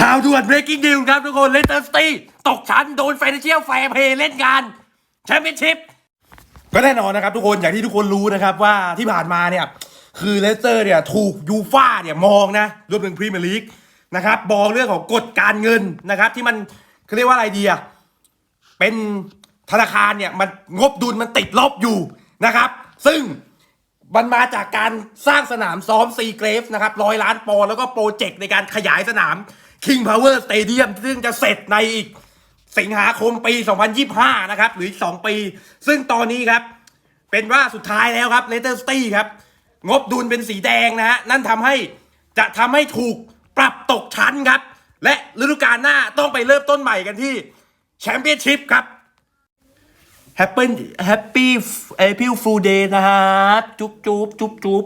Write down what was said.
ข่าวด่วน breaking news ครับทุกคนเลสเตอร์สตี้ตกชั้นโดน financial fair play เล่นงานแชมเปี้ยนชิพก็แน่นอนนะครับทุกคนอย่างที่ทุกคนรู้นะครับว่าที่ผ่านมาเนี่ยคือเลสเตอร์เนี่ยถูกยูฟ่าเนี่ยมองนะรวมถึงพรีเมียร์ลีกนะครับมองเรื่องของกฎการเงินนะครับที่มันเขาเรียกว่าอะไรดีอะเป็นธนาคารเนี่ยมันงบดุลมันติดลบอยู่นะครับ ซึ่งมันมาจากการสร้างสนามซ้อมซีเกรฟนะครับร้อยล้านปอนแล้วก็โปรเจกต์ในการขยายสนาม King Power Stadium ซึ่งจะเสร็จในอีกสิงหาคมปี 2025 นะครับ หรืออีก 2 ปี ซึ่งตอนนี้ครับ เป็นว่าสุดท้ายแล้วครับเลสเตอร์สตี้ครับ งบดุลเป็นสีแดงนะฮะ นั่นทำให้จะทำให้ถูกปรับตกชั้นครับ และฤดูกาลหน้าต้องไปเริ่มต้นใหม่กันที่แชมเปี้ยนชิพครับแฮปปี้แฮปปี้เอพิลฟูเดย์นะครับ จุ๊บจุ๊บจุ๊บจุ๊บ